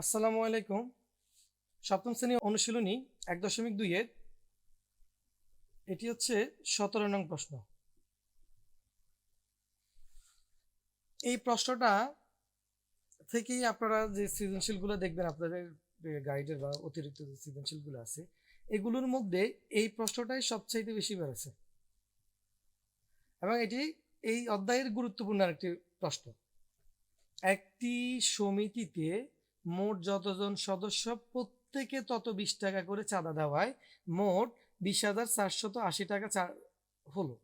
আসসালামু আলাইকুম। সপ্তম শ্রেণি অনুশীলনী এক দশমিক দুইয়ের এটি হচ্ছে সতেরো নং প্রশ্ন। এই প্রশ্নটা থেকেই আপনারা যে সৃজনশীলগুলো দেখবেন, আপনাদের গাইডের বা অতিরিক্ত যে সৃজনশীলগুলো আছে, এগুলোর মধ্যে এই প্রশ্নটাই সবচাইতে বেশি বেড়েছে। এবং এটি এই অধ্যায়ের গুরুত্বপূর্ণ একটি প্রশ্ন। একটি সমিতিতে মোট যতজন সদস্য, প্রত্যেকে তত বিশ টাকা করে চাঁদা দেওয়ায়। মোট বিশ হাজার চারশত আশি টাকা হলো।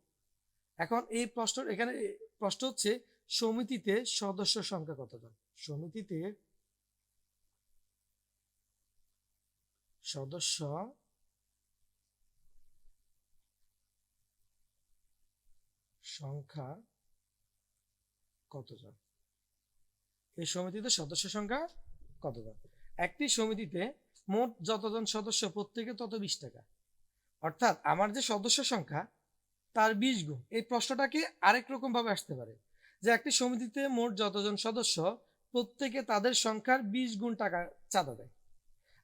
এখন এই প্রশ্ন এখানে প্রশ্ন হচ্ছে, সমিতিতে সদস্য সংখ্যা কতজন? সমিতিতে সদস্য সংখ্যা কতজন? এই সমিতিতে সদস্য সংখ্যা কতজন একটি সমিতিতে মোট যতজন সদস্য, প্রত্যেকে তত বিশ টাকা। অর্থাৎ আমার যে সদস্য সংখ্যা, তার বিশ গুণ। এই প্রশ্নটাকে আরেক রকম ভাবে আসতে পারে? যে একটি সমিতিতে মোট যতজন সদস্য, প্রত্যেকে তাদের সংখ্যার বিশ গুণ টাকা চাঁদা দেয়।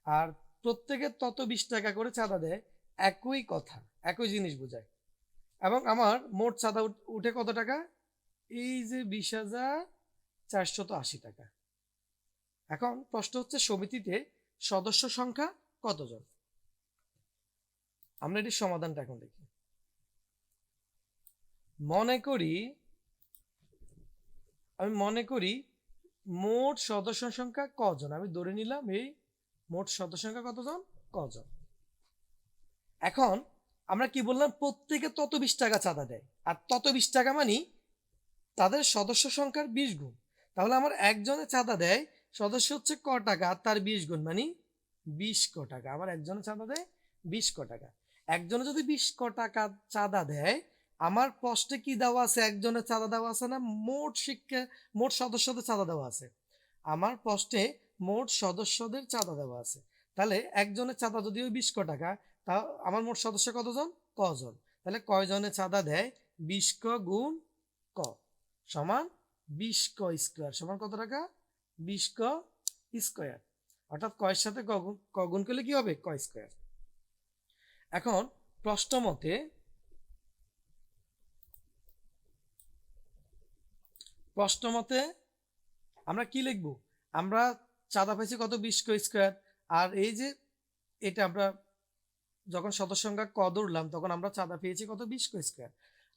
আর প্রত্যেকে তত বিশ টাকা করে চাঁদা দেয় একই কথা, একই জিনিস বোঝায়। এবং আমার মোট চাঁদা উঠে কত টাকা? এই যে বিশ হাজার চারশত আশি টাকা। এখন প্রশ্ন হচ্ছে সমিতিতে সদস্য সংখ্যা কতজন? আমরা এটির সমাধানটা এখন দেখি। মনে করি, আমি মনে করি মোট সদস্য সংখ্যা কজন? আমি ধরে নিলাম এই মোট সদস্য সংখ্যা কতজন? কজন? এখন আমরা কি বললাম? প্রত্যেকে তত বিশ টাকা চাঁদা দেয়। আর তত বিশ টাকা মানে তাদের সদস্য সংখ্যার বিশ গুণ। তাহলে আমার একজনে চাঁদা দেয় সদস্য হচ্ছে ক টাকা, আর তার বিশ গুণ মানে বিশ ক টাকা। আমার একজনে চাঁদা দেয় বিশ ক টাকা। একজনে যদি বিশ ক টাকা চাঁদা দেয়, আমার পোস্টে কি দেওয়া আছে? একজনের চাঁদা দেওয়া আছে না? মোট শিক্ষা, মোট সদস্যদের চাঁদা দেওয়া আছে। আমার পোস্টে মোট সদস্যদের চাঁদা দেওয়া আছে। তাহলে একজনের চাঁদা যদিও বিশ ক টাকা, তা আমার মোট সদস্য কতজন? কজন তাহলে কয়জনে চাঁদা দেয়? বিশ ক গুণ ক সমান বিশ ক স্কোয়ার সমান কত টাকা? বিশ ক স্কোয়ার। অর্থাৎ কয়ের সাথে ক গুণ- করলে কি হবে? ক স্কোয়ার। এখন প্রশ্ন মতে প্রশ্ন মতে আমরা কি লিখব? আমরা চাঁদা পাইছি কত? বিশ ক স্কোয়ার। আর এই যে এটা আমরা যখন সদস্য সংখ্যা ক ধরলাম, তখন আমরা চাঁদা পেয়েছি কত? বিশ ক স্কোয়ার।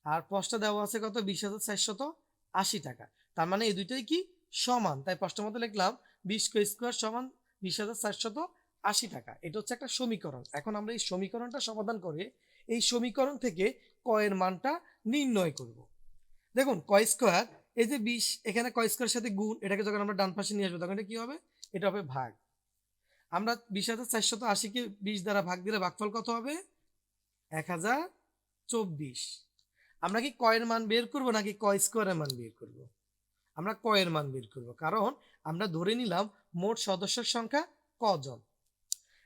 আর প্রশ্ন দেওয়া আছে কত? বিশ হাজার চারশত আশি টাকা। তার মানে এই দুইটাই কি সমান, তাই প্রশ্ন মতো লিখলাম বিশ ক স্কোয়ার সমান বিশ হাজার চারশত আশি টাকা। এটা হচ্ছে একটা সমীকরণ। এখন আমরা এই সমীকরণটা সমাধান করে এই সমীকরণ থেকে কয়ের মানটা নির্ণয় করব। দেখুন কয় স্কোয়ার এই যে বিশ, এখানে কয় স্কোয়ারের সাথে গুণ, এটাকে যখন আমরা ডান পাশে নিয়ে আসব, তখন এটা কি হবে? এটা হবে ভাগ। আমরা বিশ হাজার চারশত আশিকে বিশ দ্বারা ভাগ দিলে ভাগফল কত হবে? এক হাজার চব্বিশ। আমরা কি কয়ের মান বের করব, নাকি কয় স্কোয়ারের মান বের করব? আমরা কয়ের মান বের করব? কারণ আমরা ধরে নিলাম মোট সদস্যের সংখ্যা কজন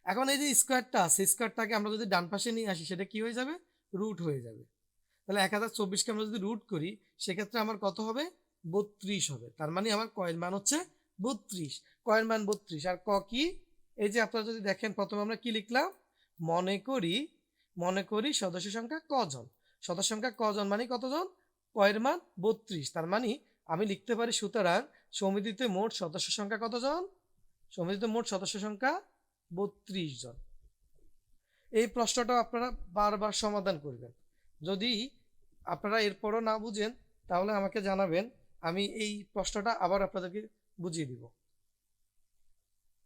এখন এই যে স্কোয়ারটা আছে, স্কোয়ারটাকে আমরা যদি ডান পাশে নিয়ে আসি, সেটা কি হয়ে যাবে? রুট হয়ে যাবে। তাহলে এক হাজার চব্বিশকে আমরা যদি রুট করি, সেক্ষেত্রে আমার কত হবে? বত্রিশ হবে। তার মানে আমার কয়ের মান হচ্ছে বত্রিশ। কয়ের মান বত্রিশ। আর ক কি? এই যে আপনারা যদি দেখেন, প্রথমে আমরা কি লিখলাম? মনে করি মনে করি সদস্য সংখ্যা কজন সদস্য সংখ্যা কজন মানে কতজন কয়ের মান বত্রিশ। তার মানে আমি লিখতে পারি সুতরাং সমিতিতে মোট সদস্য সংখ্যা কতজন? সমিতিতে মোট সদস্য সংখ্যা বত্রিশ জন। এই প্রশ্নটাও আপনারা বারবার সমাধান করবেন। যদি আপনারা এরপরও না বুঝেন, তাহলে আমাকে জানাবেন, আমি এই প্রশ্নটা আবার আপনাদেরকে বুঝিয়ে দিব।